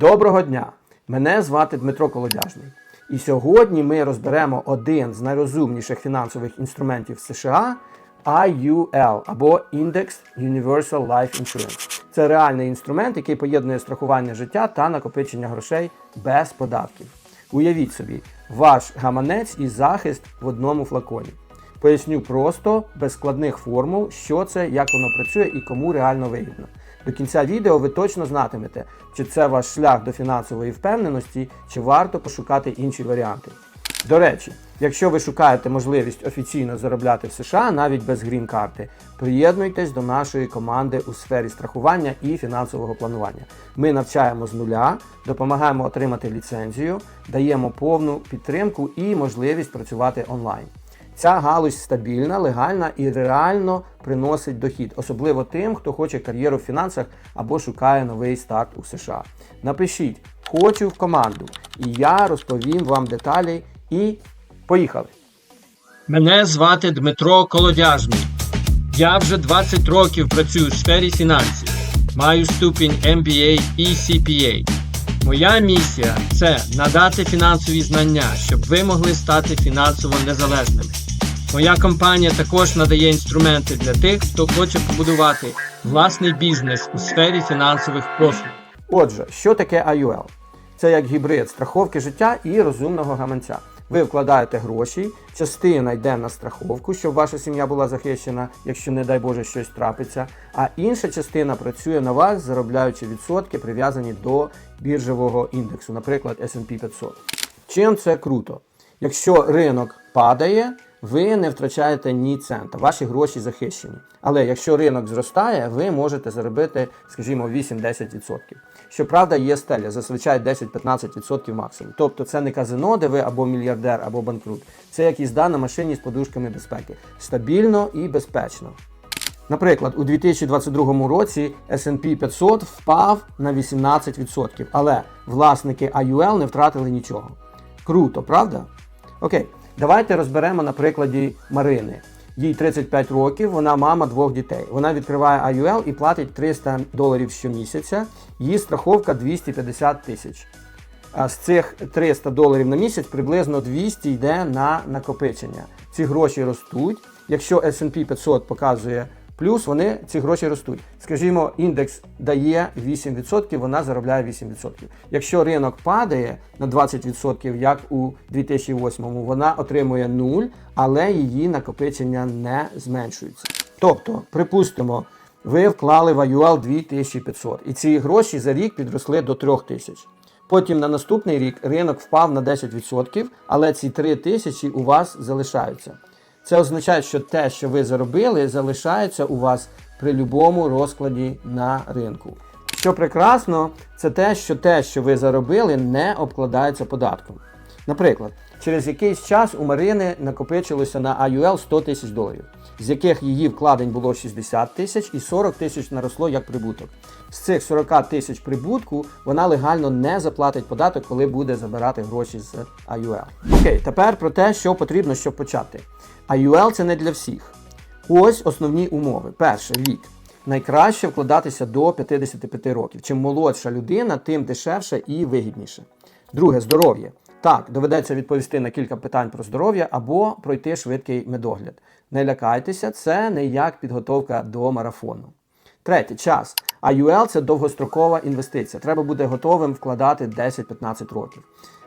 Доброго дня! Мене звати Дмитро Колодяжний. І сьогодні ми розберемо один з найрозумніших фінансових інструментів США IUL або Index Universal Life Insurance. Це реальний інструмент, який поєднує страхування життя та накопичення грошей без податків. Уявіть собі, ваш гаманець і захист в одному флаконі. Поясню просто, без складних формул, що це, як воно працює і кому реально вигідно. До кінця відео ви точно знатимете, чи це ваш шлях до фінансової впевненості, чи варто пошукати інші варіанти. До речі, якщо ви шукаєте можливість офіційно заробляти в США навіть без грін-карти, приєднуйтесь до нашої команди у сфері страхування і фінансового планування. Ми навчаємо з нуля, допомагаємо отримати ліцензію, даємо повну підтримку і можливість працювати онлайн. Ця галузь стабільна, легальна і реально приносить дохід, особливо тим, хто хоче кар'єру в фінансах або шукає новий старт у США. Напишіть Хочу в команду, і я розповім вам деталі. І поїхали! Мене звати Дмитро Колодяжний. Я вже 20 років працюю у сфері фінансів. Маю ступінь MBA і CPA. Моя місія це надати фінансові знання, щоб ви могли стати фінансово незалежними. Моя компанія також надає інструменти для тих, хто хоче побудувати власний бізнес у сфері фінансових послуг. Отже, що таке IUL? Це як гібрид страховки життя і розумного гаманця. Ви вкладаєте гроші, частина йде на страховку, щоб ваша сім'я була захищена, якщо, не дай Боже, щось трапиться. А інша частина працює на вас, заробляючи відсотки, прив'язані до біржового індексу, наприклад, SP 500. Чим це круто? Якщо ринок падає, ви не втрачаєте ні цента, ваші гроші захищені. Але якщо ринок зростає, ви можете заробити, скажімо, 8-10%. Щоправда, є стеля, зазвичай 10-15% максимум. Тобто це не казино, де ви або мільярдер, або банкрут. Це як їзда на машині з подушками безпеки. Стабільно і безпечно. Наприклад, у 2022 році S&P 500 впав на 18%, але власники IUL не втратили нічого. Круто, правда? Окей, давайте розберемо на прикладі Марини. Їй 35 років, вона мама двох дітей. Вона відкриває IUL і платить 300 доларів щомісяця. Її страховка 250 тисяч. А з цих 300 доларів на місяць приблизно 200 йде на накопичення. Ці гроші ростуть. Якщо S&P 500 показує плюс, вони ці гроші ростуть. Скажімо, індекс дає 8%, вона заробляє 8%. Якщо ринок падає на 20%, як у 2008-му, вона отримує 0, але її накопичення не зменшується. Тобто, припустимо, ви вклали в IUL 2500 і ці гроші за рік підросли до 3000. Потім на наступний рік ринок впав на 10%, але ці 3 тисячі у вас залишаються. Це означає, що те, що ви заробили, залишається у вас при будь-якому розкладі на ринку. Що прекрасно, це те, що те, що ви заробили, не обкладається податком. Наприклад, через якийсь час у Марини накопичилося на IUL 100 тисяч доларів, з яких її вкладень було 60 тисяч і 40 тисяч наросло як прибуток. З цих 40 тисяч прибутку вона легально не заплатить податок, коли буде забирати гроші з IUL. Окей, тепер про те, що потрібно, щоб почати. IUL це не для всіх. Ось основні умови. Перше вік. Найкраще вкладатися до 55 років. Чим молодша людина, тим дешевше і вигідніше. Друге здоров'я. Так, доведеться відповісти на кілька питань про здоров'я або пройти швидкий медогляд. Не лякайтеся, це не як підготовка до марафону. Третє час. IUL – це довгострокова інвестиція. Треба бути готовим вкладати 10-15 років.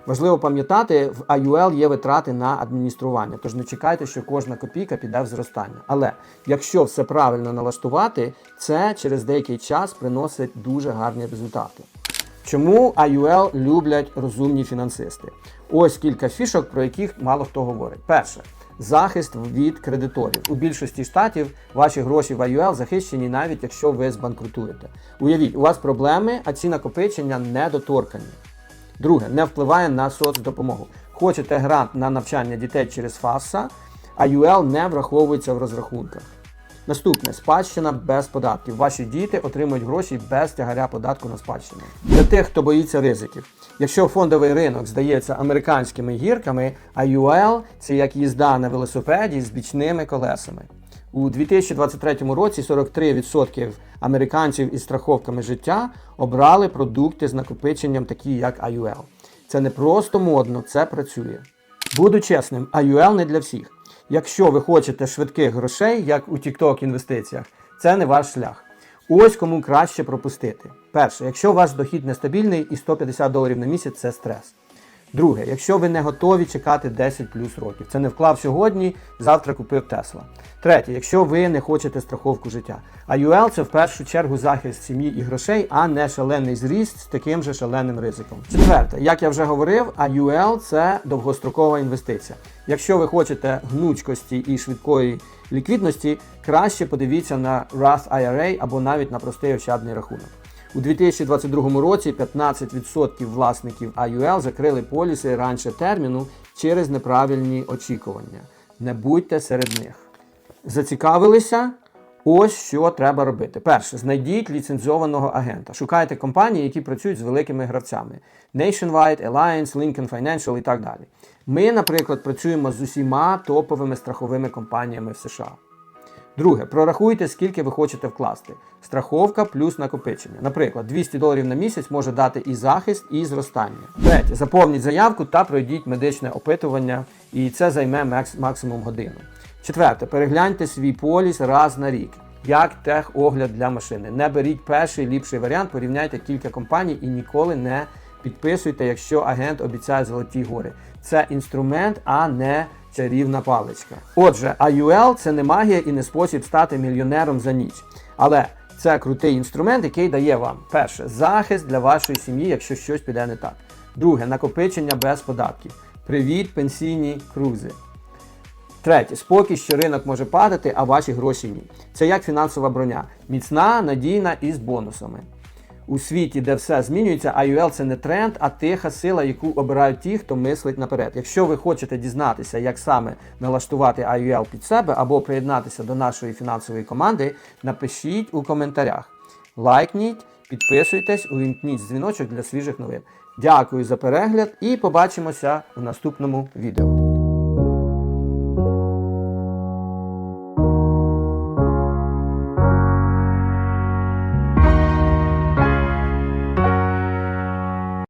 Важливо пам'ятати, в IUL є витрати на адміністрування, тож не чекайте, що кожна копійка піде в зростання. Але якщо все правильно налаштувати, це через деякий час приносить дуже гарні результати. Чому IUL люблять розумні фінансисти? Ось кілька фішок, про яких мало хто говорить. Перше. Захист від кредиторів. У більшості штатів ваші гроші в IUL захищені навіть якщо ви збанкрутуєте. Уявіть, у вас проблеми, а ці накопичення недоторкані. Друге, не впливає на соцдопомогу. Хочете грант на навчання дітей через ФАСа, IUL не враховується в розрахунках. Наступне спадщина без податків. Ваші діти отримують гроші без тягаря податку на спадщину. Для тих, хто боїться ризиків. Якщо фондовий ринок здається американськими гірками, IUL – це як їзда на велосипеді з бічними колесами. У 2023 році 43% американців із страховками життя обрали продукти з накопиченням, такі як IUL. Це не просто модно, це працює. Буду чесним, IUL не для всіх. Якщо ви хочете швидких грошей, як у TikTok інвестиціях, це не ваш шлях. Ось кому краще пропустити. Перше, якщо ваш дохід нестабільний і 150 доларів на місяць це стрес. Друге, якщо ви не готові чекати 10 плюс років, це не вклав сьогодні, завтра купив Тесла. Третє, якщо ви не хочете страховку життя. IUL – це в першу чергу захист сім'ї і грошей, а не шалений зріст з таким же шаленим ризиком. Четверте, як я вже говорив, IUL – це довгострокова інвестиція. Якщо ви хочете гнучкості і швидкої ліквідності, краще подивіться на Roth IRA або навіть на простий ощадний рахунок. У 2022 році 15% власників IUL закрили поліси раніше терміну через неправильні очікування. Не будьте серед них. Зацікавилися? Ось що треба робити. Перше, знайдіть ліцензованого агента. Шукайте компанії, які працюють з великими гравцями: Nationwide, Alliance, Lincoln Financial і так далі. Ми, наприклад, працюємо з усіма топовими страховими компаніями в США. Друге, прорахуйте, скільки ви хочете вкласти. Страховка плюс накопичення. Наприклад, 200 доларів на місяць може дати і захист, і зростання. Третє, заповніть заявку та пройдіть медичне опитування, і це займе максимум годину. Четверте, перегляньте свій поліс раз на рік. Як техогляд для машини. Не беріть перший ліпший варіант, порівняйте кілька компаній і ніколи не підписуйте, якщо агент обіцяє золоті гори. Це інструмент, а не чарівна паличка. Отже, IUL це не магія і не спосіб стати мільйонером за ніч. Але це крутий інструмент, який дає вам перше захист для вашої сім'ї, якщо щось піде не так. Друге накопичення без податків. Привіт, пенсійні крузи. Третє, спокій, що ринок може падати, а ваші гроші ні. Це як фінансова броня. Міцна, надійна і з бонусами. У світі, де все змінюється, IUL це не тренд, а тиха сила, яку обирають ті, хто мислить наперед. Якщо ви хочете дізнатися, як саме налаштувати IUL під себе або приєднатися до нашої фінансової команди, напишіть у коментарях. Лайкніть, підписуйтесь, увімкніть дзвіночок для свіжих новин. Дякую за перегляд і побачимося у наступному відео.